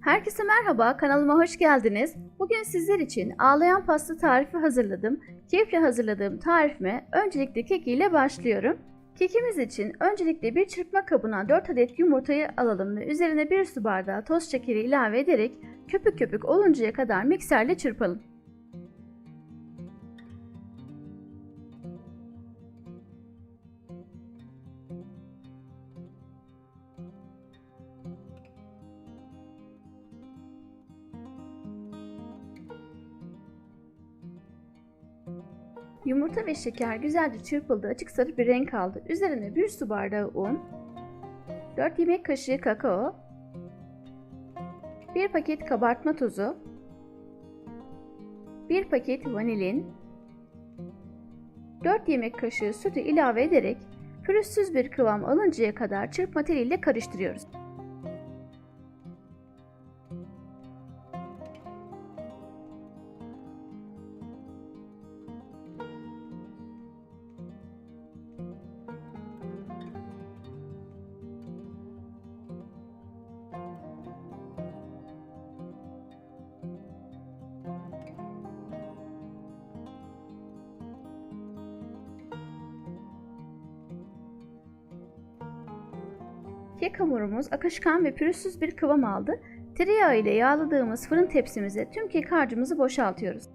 Herkese merhaba, kanalıma hoş geldiniz. Bugün sizler için ağlayan pasta tarifi hazırladım. Keyifle hazırladığım tarifime öncelikle kek ile başlıyorum. Kekimiz için öncelikle bir çırpma kabına 4 adet yumurtayı alalım ve üzerine 1 su bardağı toz şekeri ilave ederek köpük köpük oluncaya kadar mikserle çırpalım. Yumurta ve şeker güzelce çırpıldı, açık sarı bir renk aldı. Üzerine 1 su bardağı un, 4 yemek kaşığı kakao, 1 paket kabartma tozu, 1 paket vanilin, 4 yemek kaşığı sütü ilave ederek pürüzsüz bir kıvam alıncaya kadar çırpma teliyle karıştırıyoruz. Kek hamurumuz akışkan ve pürüzsüz bir kıvam aldı. Tereyağı ile yağladığımız fırın tepsimize tüm kek harcımızı boşaltıyoruz.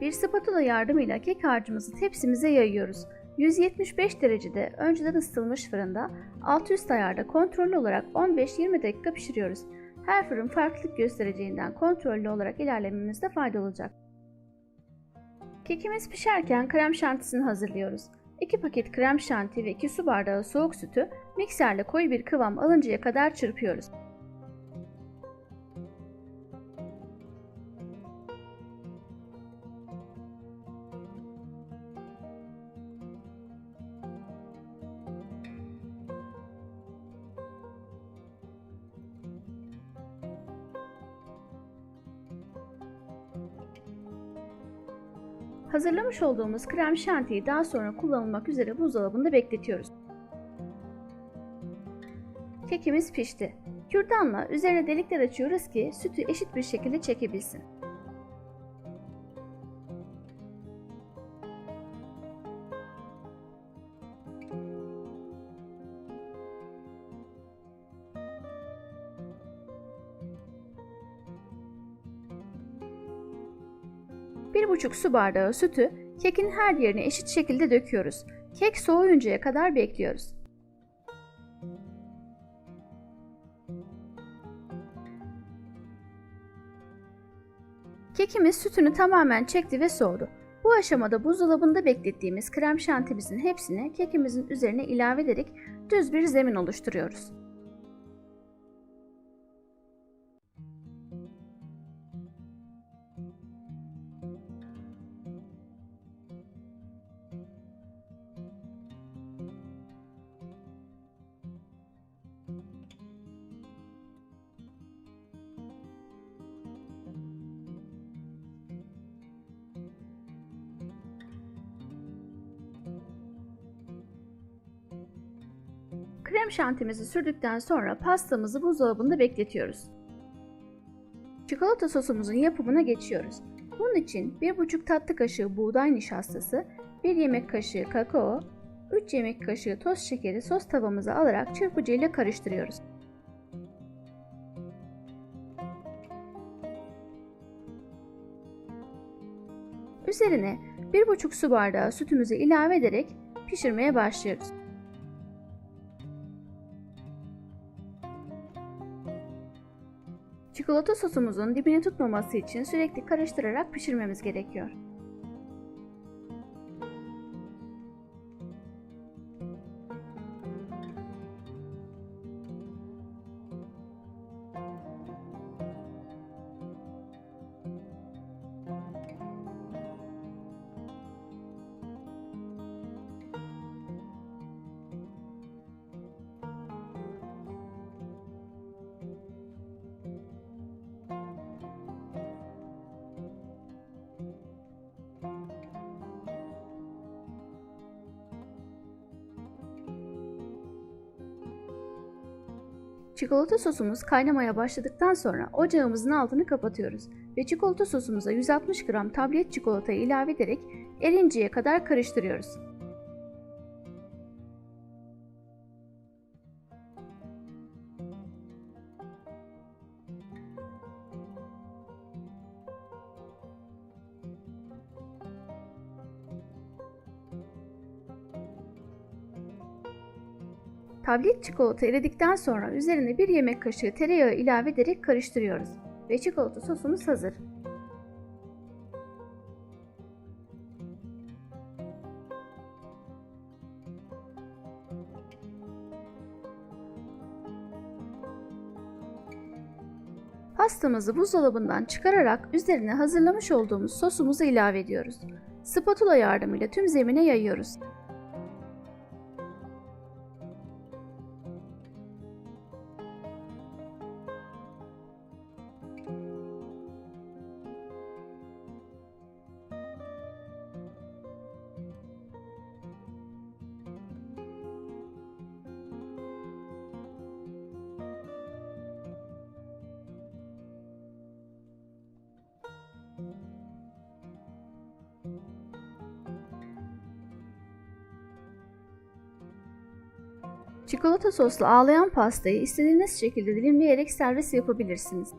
Bir spatula yardımıyla kek harcımızı tepsimize yayıyoruz. 175 derecede önceden ısıtılmış fırında alt üst ayarda kontrollü olarak 15-20 dakika pişiriyoruz. Her fırın farklılık göstereceğinden kontrollü olarak ilerlememizde fayda olacak. Kekimiz pişerken krem şantisini hazırlıyoruz. 2 paket krem şanti ve 2 su bardağı soğuk sütü mikserle koyu bir kıvam alıncaya kadar çırpıyoruz. Hazırlamış olduğumuz krem şantiyi daha sonra kullanılmak üzere buzdolabında bekletiyoruz. Kekimiz pişti. Kürdanla üzerine delikler açıyoruz ki sütü eşit bir şekilde çekebilsin. Bir buçuk su bardağı sütü kekin her yerine eşit şekilde döküyoruz. Kek soğuyuncaya kadar bekliyoruz. Kekimiz sütünü tamamen çekti ve soğudu. Bu aşamada buzdolabında beklettiğimiz krem şantimizin hepsini kekimizin üzerine ilave ederek düz bir zemin oluşturuyoruz. Krem şantimizi sürdükten sonra pastamızı buzdolabında bekletiyoruz. Çikolata sosumuzun yapımına geçiyoruz. Bunun için 1,5 tatlı kaşığı buğday nişastası, 1 yemek kaşığı kakao, 3 yemek kaşığı toz şekeri sos tavamıza alarak çırpıcı ile karıştırıyoruz. Üzerine 1,5 su bardağı sütümüzü ilave ederek pişirmeye başlıyoruz. Çikolata sosumuzun dibini tutmaması için sürekli karıştırarak pişirmemiz gerekiyor. Çikolata sosumuz kaynamaya başladıktan sonra ocağımızın altını kapatıyoruz ve çikolata sosumuza 160 gram tablet çikolatayı ilave ederek erinceye kadar karıştırıyoruz. Tablet çikolata eridikten sonra üzerine bir yemek kaşığı tereyağı ilave ederek karıştırıyoruz ve çikolata sosumuz hazır. Pastamızı buzdolabından çıkararak üzerine hazırlamış olduğumuz sosumuzu ilave ediyoruz. Spatula yardımıyla tüm zemine yayıyoruz. Çikolata soslu ağlayan pastayı istediğiniz şekilde dilimleyerek servis yapabilirsiniz.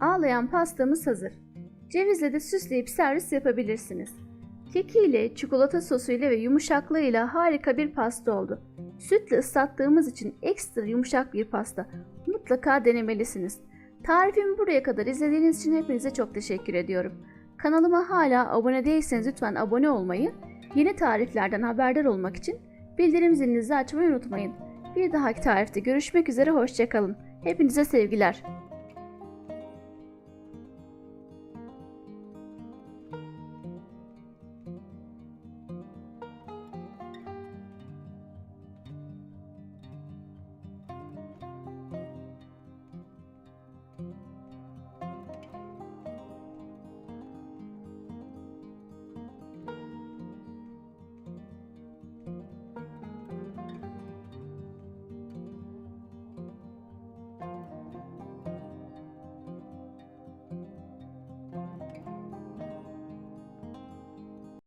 Ağlayan pastamız hazır. Cevizle de süsleyip servis yapabilirsiniz. Kekiyle, çikolata sosuyla ve yumuşaklığıyla harika bir pasta oldu. Sütle ıslattığımız için ekstra yumuşak bir pasta. Mutlaka denemelisiniz. Tarifimi buraya kadar izlediğiniz için hepinize çok teşekkür ediyorum. Kanalıma hala abone değilseniz lütfen abone olmayı, yeni tariflerden haberdar olmak için bildirim zilinizi açmayı unutmayın. Bir dahaki tarifte görüşmek üzere, hoşçakalın. Hepinize sevgiler.